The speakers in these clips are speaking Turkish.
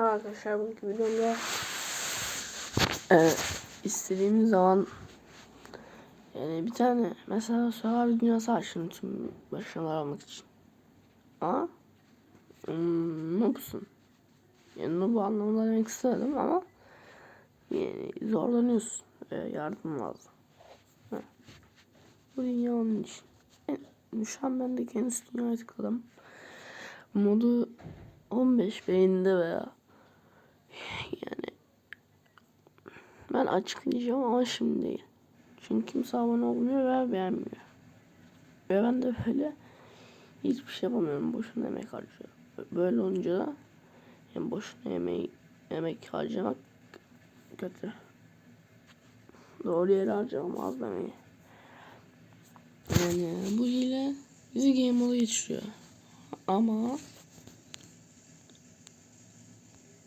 Tamam arkadaşlar bugünkü videomda e, istediğimiz zaman yani bir tane mesela Survivor dünyası açtım tüm başarılar almak için. Ama hmm, noobsun. Yani noob anlamında demek istedim ama yani zorlanıyorsun ve yardım lazım. Ha. Bu dünya onun için. Yani, şu an ben de kendisi dünyaya tıkladım. Modu 15 beyinde veya yani ben açıklayacağım ama şimdi değil. Çünkü kimse abone olmuyor ve beğenmiyor. Ve ben de böyle hiçbir şey yapamıyorum. Boşuna emek harcıyorum. Böyle olunca da yani boşuna emeği, emek harcamak kötü. Doğru yere harcamam az emeği. Yani bu hile bizi game moda geçiriyor. Ama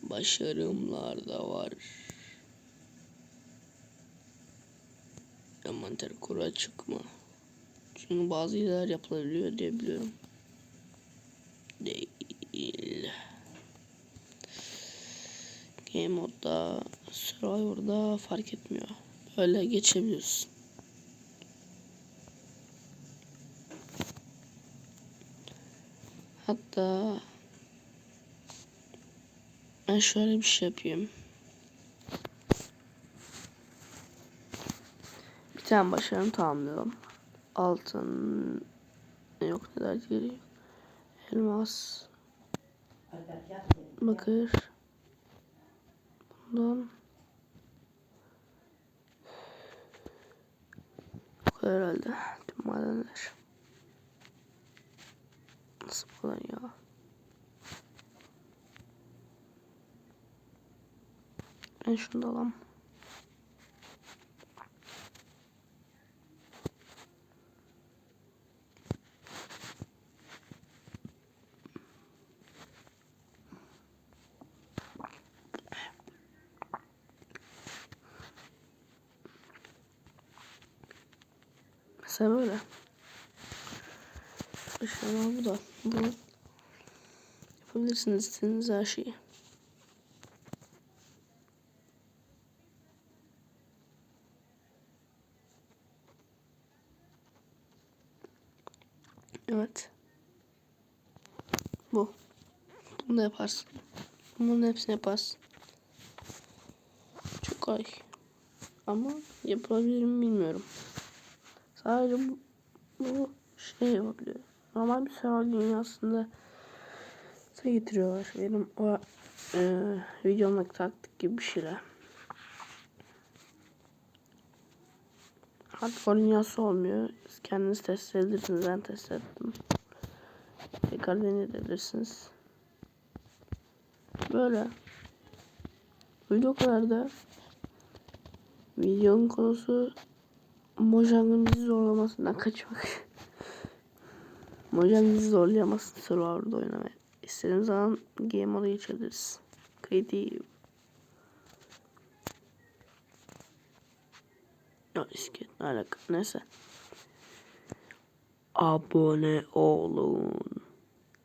başarımlar da var. Envanter kura çıkma. Çünkü bazı iler yapılabiliyor diye biliyorum. Değil. Game modda, Survivor'da fark etmiyor. Böyle geçebiliyorsun. Hatta ben şöyle bir şey yapayım. Bir tane başarım tamamlayalım. Altın yok ne der geliyor. Elmas. Bakır. Bundan. Bu kadar herhalde. Tüm madenler. Nasıl falan ya. Ben şunu da alayım. Mesela böyle. Aşağıda bu da. Bu. Yapabilirsiniz istediğiniz her şeyi. Evet. Bu. Bunu da yaparsın. Bunların hepsini yaparsın. Çok kolay. Ama yapabilir mi bilmiyorum. Sadece bu, bu şey yapabiliyor. Normal bir server dünyasında getiriyorlar. Benim o e, videomdaki taktik gibi bir şeyler. Hardcore dünyası olmuyor. Siz kendiniz test edebilirsiniz. Ben test ettim. Tekrar deneyebilirsiniz. Böyle. Video kadar da videonun konusu Mojang'ın bizi zorlamasından kaçmak. Mojang bizi zorlayamasın Survivor'da oynamaya. İstediğimiz zaman game moda geçebiliriz. Kaydı Ya iskelet ne alaka neyse. Abone olun.